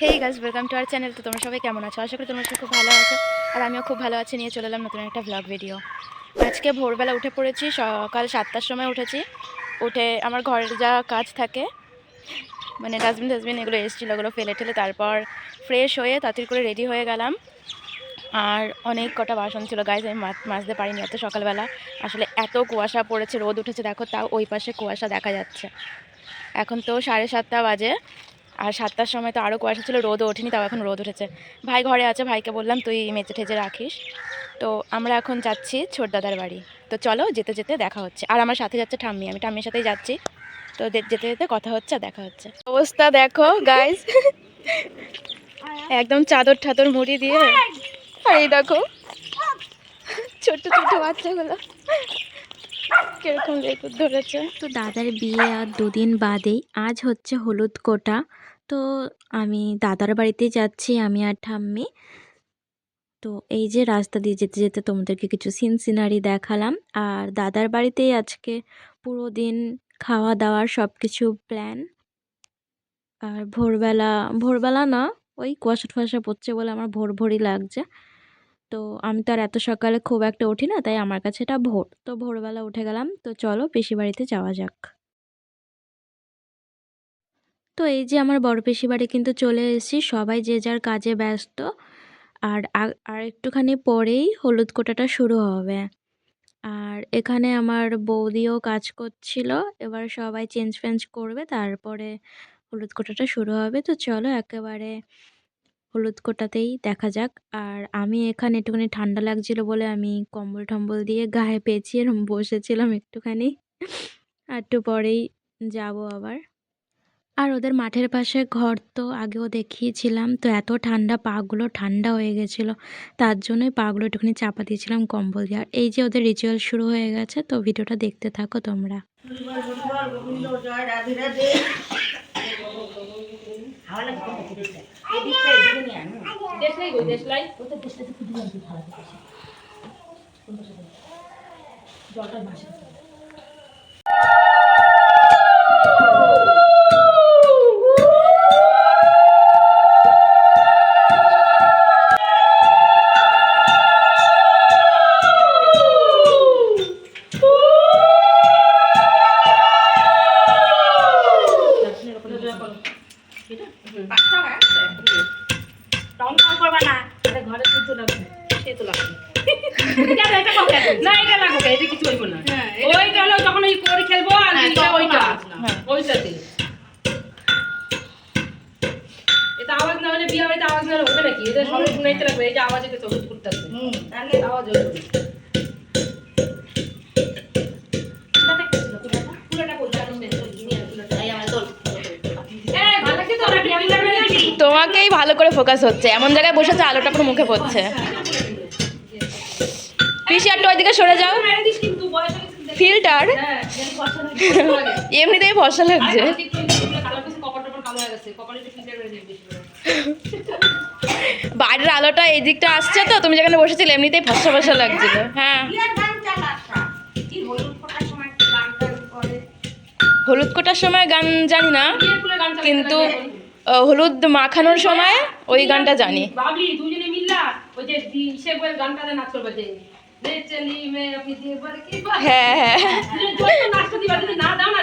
Hey guys welcome to our channel তো তোমরা সবাই কেমন আছো? আশা করি তোমরা খুব ভালো আছো। আর আমিও খুব ভালো আছি। নিয়ে চলে এলাম নতুন একটা ভ্লগ ভিডিও আজকে ভোরবেলা উঠে পড়েছি, সকাল সাতটার সময় উঠেছি। উঠে আমার ঘরের যা কাজ থাকে মানে ডাস্টবিন ডাস্টবিন এগুলো এসেছিল, ওগুলো ফেলে ঠেলে তারপর ফ্রেশ হয়ে তাড়াতাড়ি করে রেডি হয়ে গেলাম। আর অনেক কটা বাসন ছিল। গাইজ আমি মাজতে পারিনি এত সকালবেলা। আসলে এত কুয়াশা পড়েছে, রোদ উঠেছে। দেখো তাও ওই পাশে কুয়াশা দেখা যাচ্ছে। এখন তো সাড়ে সাতটা বাজে। আর সাতটার সময় তো আরও কুয়াশা ছিল, রোদও ওঠেনি, তাও এখন রোদ উঠেছে। ভাই ঘরে আছে, ভাইকে বললাম, তুই মেজে ঠেজে রাখিস। তো আমরা এখন যাচ্ছি ছোট দাদার বাড়ি। তো চলো যেতে যেতে দেখা হচ্ছে। আর আমার সাথে যাচ্ছে ঠাম্মি, আমি ঠাম্মির সাথেই যাচ্ছি। তো যেতে যেতে কথা হচ্ছে দেখা হচ্ছে। অবস্থা দেখো গাইজ একদম চাদর ঠাদর মুড়ি দিয়ে। আর এই দেখো, ছোট্ট ছোট্ট বাচ্চাগুলো কীরকম ধরেছে। তো দাদার বিয়ে আর দুদিন বাদেই, আজ হচ্ছে হলুদ কোটা। তো আমি দাদার বাড়িতে যাচ্ছি, আমি আর ঠাম্মি। তো এই যে রাস্তা দিয়ে যেতে যেতে তোমাদেরকে কিছু সিন সিনারি দেখালাম। আর দাদার বাড়িতেই আজকে পুরো দিন খাওয়া দাওয়ার সব কিছু প্ল্যান আর ভোরবেলা ভোরবেলা না, ওই কুয়াশা টুয়াশা পড়ছে বলে আমার ভোর ভোরই লাগছে। তো আমি তো আর এত সকালে খুব একটা উঠি না, তাই আমার কাছে এটা ভোর। তো ভোরবেলা উঠে গেলাম, তো চলো পিসি বাড়িতে যাওয়া যাক। তো এই যে আমার বড় পিসি বাড়ি কিন্তু চলে এসেছি, সবাই যে যার কাজে ব্যস্ত। আর আর একটুখানি পরেই হলুদ কোটাটা শুরু হবে। আর এখানে আমার বৌদিও কাজ করছিল, এবার সবাই চেঞ্জ ফেঞ্জ করবে, তারপরে হলুদ কোটাটা শুরু হবে। তো চলো একেবারে হলুদ কোটাতেই দেখা যাক। আর আমি এখানে একটুখানি ঠান্ডা লাগছিল বলে আমি কম্বল টম্বল দিয়ে গায়ে পেঁচিয়ে বসেছিলাম একটুখানি। আর একটু পরেই যাব আবার। আর ওদের মাঠের পাশে ঘর তো আগেও দেখিয়েছিলাম, তো এত ঠান্ডা, পাগুলো ঠান্ডা হয়ে গেছিল, তার জন্যই পাগুলো একটুখানি চাপা দিয়েছিলাম কম্বল দিয়ে। আর এই যে ওদের রিচুয়াল শুরু হয়ে গেছে, তো ভিডিওটা দেখতে থাকো তোমরা। না। এটা লাগুক এটা কিছু হইব না। ওইটা হলো যখন ওই করে খেলব আর এইটা ওইটা। ওইটাতে। এটা আওয়াজ না হলে বিয়ে বাড়িতে আওয়াজ না হলে হবে নাকি? এটা সবাই শুনাইতে লাগবে এই যে আওয়াজ এটা চোখ করতেছে তাহলে আওয়াজ হইব তোমাকেই ভালো করে ফোকাস হচ্ছে। এমন জায়গায় বসেছে আলোটা পুরো মুখে পড়ছে। পিসি, একটু ওইদিকে সরে যাও। ফিল্টার এমনিতেই ফসা লাগছে। আর। বাইরের আলোটা এই দিকটা আসছে তো, তুমি যেখানে বসেছিলে এমনিতেই ফসা ফসা লাগছিল। হ্যাঁ। হলুদ কোটার সময় গান জানি না, কিন্তু হলুদ মাখানোর সময় ওই গানটা জানি। বাবলি দুজনে মিল্লা ওই যে সে বলে গানটাতে নাচ করবে যে হ্যাঁ হ্যাঁ। দুজনে জোর তো নাচতে দিবা যদি না দাও না?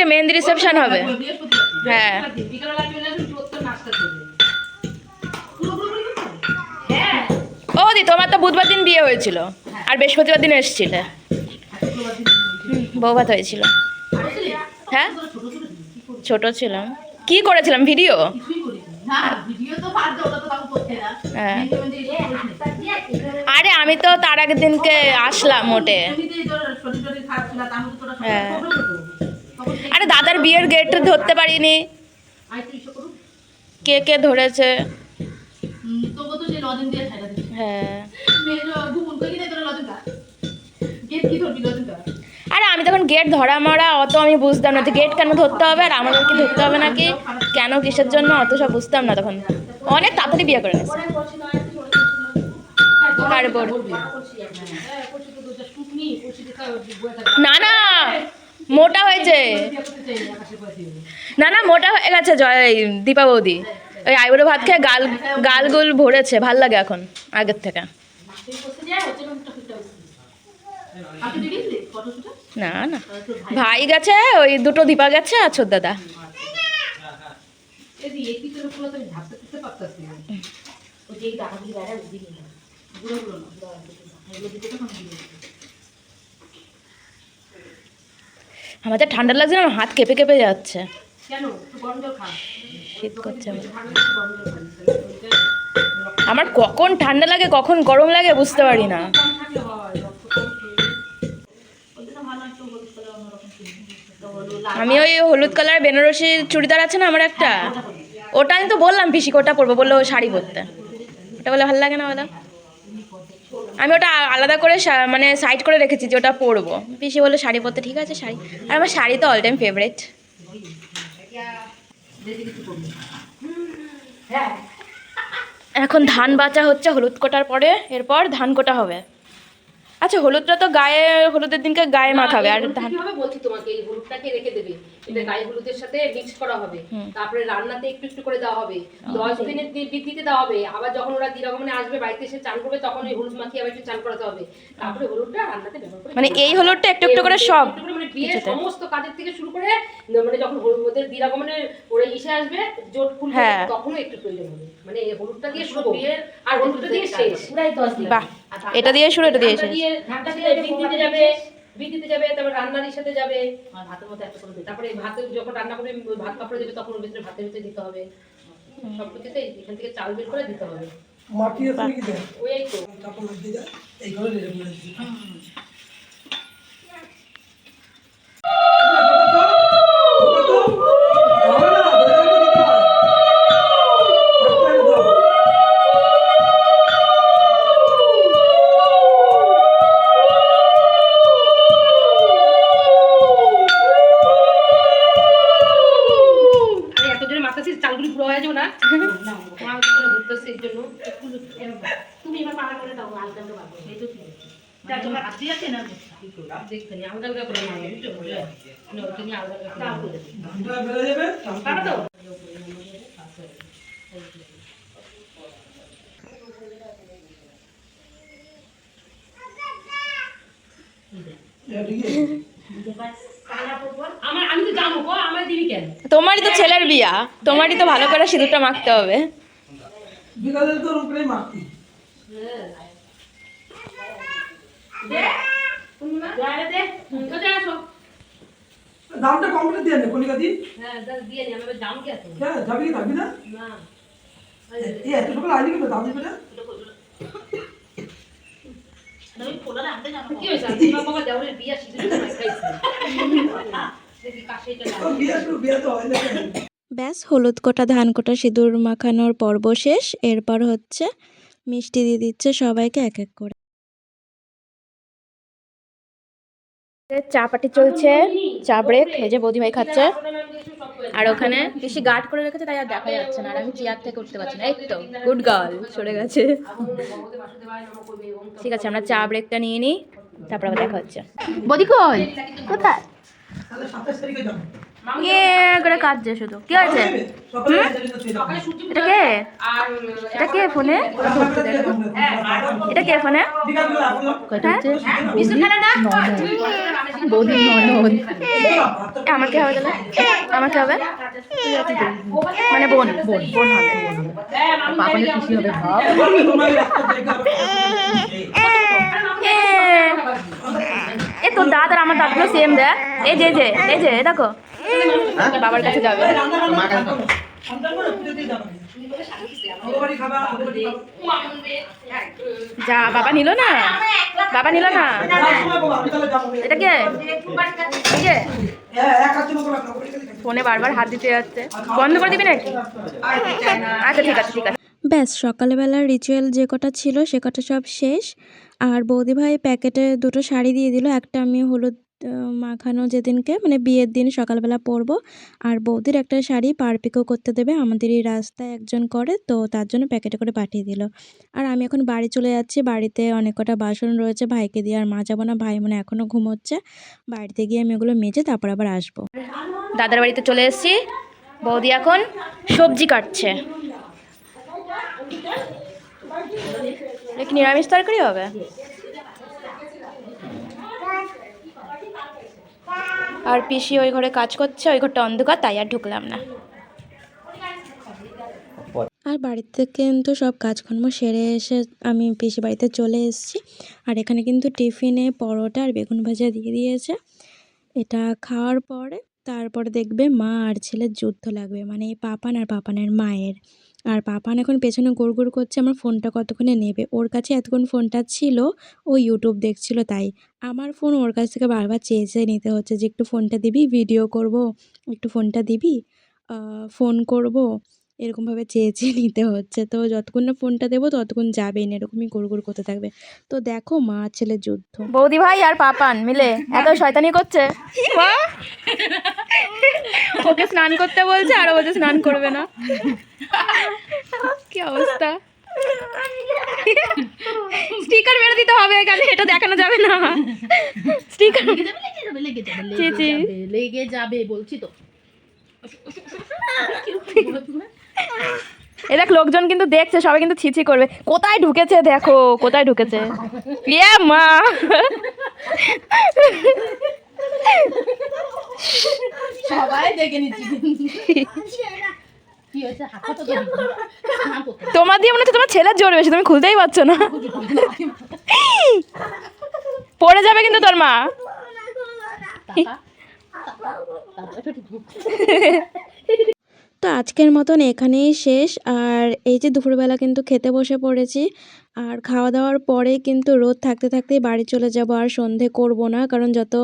আগের মেহেন্দি রিসেপশন হবে। হ্যাঁ। ও দি তোমার তো বুধবার দিন বিয়ে হয়েছিল। আর বৃহস্পতিবার দিন এসেছিলে। হুম, বৌভাত হয়েছিল। হ্যাঁ? ছোট ছিলাম। কি করেছিলাম? ভিডিও? হ্যাঁ। আরে আমি তো তার আগের দিনকে আসলাম মোটে। হ্যাঁ। আরে দাদার বিয়ের গেট ধরতে পারিনি। কে কে ধরেছে? হ্যাঁ। আরে আমি তখন গেট ধরা মরা অত আমি বুঝতাম না যে গেট কেন ধরতে হবে আর আমাদের কি ধরতে হবে নাকি? কেন কিসের জন্য অত সব বুঝতাম না তখন। অনেক তাড়াতাড়ি বিয়ে করে নিয়েছে। তারপর না না। মোটা হয়েছে। না না, মোটা হয়ে গেছে জয় দীপা বৌদি। ওই আইবুড়ো ভাত খেয়ে গাল গালগুল ভরেছে, ভালো লাগে এখন, আগের থেকে। না না। ভাই গেছে, ওই দুটো দীপা গেছে, আর ছোট দাদা। আমার যা ঠান্ডা লাগছে না আমার হাত কেঁপে কেঁপে যাচ্ছে। শীত করছে আমার। কখন ঠান্ডা লাগে কখন গরম লাগে বুঝতে পারি না। আমি ওই হলুদ কালার বেনারসি চুড়িদার আছে না আমার একটা? ওটা আমি তো বললাম পিসিকে ওটা পরবো বলল শাড়ি পরতে। ওটা বলে ভালো লাগে না বলো। আমি ওটা আলাদা করে মানে সাইড করে রেখেছি যে ওটা পরবো। পিসি বলল শাড়ি পরতে ঠিক আছে শাড়ি। আর আমার শাড়ি তো অল টাইম ফেভারিট এখন ধান বাঁচা হচ্ছে হলুদ কোটার পরে এরপর ধান কোটা হবে। আচ্ছা হলুদটা তো গায়ে হলুদের দিনকে গায়ে মাখাবে। আর ধান হবে বলছি তোমাকে? এই হলুদটাকে রেখে দেবে। এটা গায়ে হলুদের সাথে মিক্স করা হবে। তারপরে রান্নাতে একটু একটু করে দেওয়া হবে। দশ দিনের বৃদ্ধিতে দেওয়া হবে। আবার যখন ওরা দিরাগমনে আসবে বাড়িতে এসে চান করবে তখন ওই হলুদ মাখিয়ে আবার একটু চান করাতে হবে। তারপরে হলুদটা রান্নাতে ব্যবহার করে মানে এই হলুদটা একটু একটু করে সব মানে বিয়ের সমস্ত কাজের থেকে শুরু করে মানে যখন হলুদ- ওদের দিরাগমনে ওরা ইসে আসবে জোট খুলবে হ্যাঁ। তখনও একটু প্রয়োজন হবে। মানে এই হলুদটা দিয়ে শুরু আর হলুদটা দিয়ে শেষ। বাহ। এটা দিয়ে শুরু এটা দিয়ে দিয়ে ধানটা দিয়ে বৃদ্ধিতে যাবে বিক্রিতে যাবে তারপর রান্নার সাথে যাবে। ভাতের মধ্যে একটা করে তারপরে ভাতের যখন রান্না করবে ভাত কাপড়ে দেবে তখন ওর ভিতরে ভাতের ভিতরে দিতে হবে। সব কিছুতে এখান থেকে চাল বের করে দিতে হবে। মাটি আছে নাকি দেখ ওই এই তো এই ঘরে যা এইভাবে তোমারই তো ছেলের বিয়া। তোমারই তো ভালো করে সিঁদুরটা মাখতে হবে। বিকালে তো ওরকম করে মারতি যারে দে তো যা আসো দামটা কমপ্লিট দিয়ে নে কলিকা দি। হ্যাঁ দাদা দিয়ে নি আমি জাম কে আছে? হ্যাঁ যাবি কি থাকবি না? না। এই এত সকালে আইলি কিন্তু দাম দিবে না। কি হয়েছে? বাবা দেওয়ালের বিয়া সিদ্ধ করে দেখি বিয়ে শুরু বিয়ে তো হয় না? ব্যাস হলুদ কোটা ধান কোটা সিঁদুর মাখানোর পর্ব শেষ। এরপর হচ্ছে মিষ্টি দিয়ে দিচ্ছে সবাইকে এক এক করে। চা পাটি চলছে চা ব্রেক এই যে বৌদিভাই খাচ্ছে। আর ওখানে বেশি গার্ড করে রেখেছে তাই আর দেখা যাচ্ছে না। আর আমি চেয়ার থেকে উঠতে পারছি না। এই তো গুড গার্ল সরে গেছে। ঠিক আছে আমরা চা ব্রেকটা নিয়ে নিই তারপর আবার দেখা হচ্ছে। বৌদি কই? কোথায়? ইয়ে করে কাঁদছে শুধু। কি হয়েছে। এটা কে? এটা কে ফোনে? এটা কে ফোনে। বৌদি ননদ আমার কি হবে তাহলে আমার কি হবে মানে বোন বোন বোন হবে পাপানের খুশি হবে ভাব তোমার একটা জায়গা এ, তোর দাঁত আর আমার দাঁতগুলো সেম দেখ। এই যে এই যে এই যে দেখো। বাবার কাছে যাবে। যা বাবা নিল না? বাবা নিল না। এটা কে? হ্যাঁ। ফোনে বারবার হাত দিতে যাচ্ছে। বন্ধ করে দিবি নাকি? আচ্ছা ঠিক আছে ঠিক আছে। ব্যাস সকালবেলার রিচুয়াল যে কটা ছিল সে কটা সব শেষ। আর বৌদিভাই প্যাকেটে দুটো শাড়ি দিয়ে দিল একটা আমি হলুদ মাখানো যেদিনকে মানে বিয়ের দিন সকালবেলা পরবো। আর বৌদির একটা শাড়ি পার পিকো করতে দেবে আমাদের এই রাস্তায় একজন করে, তো তার জন্য প্যাকেটে করে পাঠিয়ে দিল। আর আমি এখন বাড়ি চলে যাচ্ছি, বাড়িতে অনেক কটা বাসন রয়েছে, ভাইকে দিয়ে আর মা যাব না, ভাই মানে এখনও ঘুমোচ্ছে। বাড়িতে গিয়ে আমি ওগুলো মেজে তারপর আবার আসব। দাদার বাড়িতে চলে এসেছি, বৌদি এখন সবজি কাটছে। নিরামিষ তরকারি হবে? আর পিসি ওই ঘরে কাজ করছে, ওই ঘরটা অন্ধকার, তাই আর ঢুকলাম না। আর বাড়িতে কিন্তু সব কাজকর্ম সেরে এসে আমি পিসি বাড়িতে চলে এসেছি। আর এখানে কিন্তু টিফিনে পরোটা আর বেগুন ভাজা দিয়ে দিয়েছে। এটা খাওয়ার পরে তারপরে দেখবে মা আর ছেলের যুদ্ধ লাগবে মানে পাপান আর পাপানের মায়ের। আর পাপান এখন পেছনে গোড় গোড় করছে আমার ফোনটা কতক্ষণে নেবে? ওর কাছে এতক্ষণ ফোনটা ছিল ও ইউটিউব দেখছিল তাই। আমার ফোন ওর কাছ থেকে বারবার চেয়ে চেয়ে নিতে হচ্ছে যে একটু ফোনটা দিবি? ভিডিও করব একটু ফোনটা দিবি? ফোন করব এরকমভাবে চেয়ে চেয়ে নিতে হচ্ছে। তো যতক্ষণ না ফোনটা দেবো ততক্ষণ যাবেই না এরকমই গোড় গোড় করতে থাকবে। তো দেখো মা ছেলে যুদ্ধ। বৌদি ভাই আর পাপান মিলে এত শয়তানি করছে? মা? ওকে স্নান করতে বলছে আর বলছে স্নান করবে না। কি অবস্থা? স্টিকার মেরে দিতে হবে এখানে এটা দেখানো যাবে না। স্টিকার লেগে যাবে লেগে যাবে লেগে বলছি তো। এ দেখ লোকজন কিন্তু দেখছে সবাই কিন্তু ছিছি করবে। কোথায় ঢুকেছে দেখো কোথায় ঢুকেছে? ইয়ে মা। সবাই দেখে নিচ্ছি। তোমার দিয়ে মনে হচ্ছে তোমার ছেলের জোর বেশি তুমি খুলতেই পারছ না পড়ে যাবে কিন্তু তোর মা। তো আজকের মতন এখানেই শেষ আর এই যে দুপুরবেলা কিন্তু খেতে বসে পড়েছি আর খাওয়া দাওয়ার পরে কিন্তু রোদ থাকতে থাকতেই বাড়ি চলে যাব আর সন্ধে করব না কারণ যত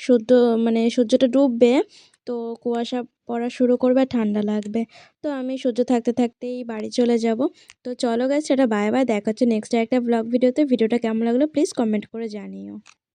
সূর্য মানে সূর্যটা ডুববে তো কুয়াশা পড়া শুরু করবে, ঠান্ডা লাগবে। তো আমি সহ্য থাকতে থাকতেই বাড়ি চলে যাব। তো চলো গাছ সেটা বাই বাই দেখা হচ্ছে নেক্সট একটা ব্লগ ভিডিওতে। ভিডিওটা কেমন লাগল প্লিজ কমেন্ট করে জানিও।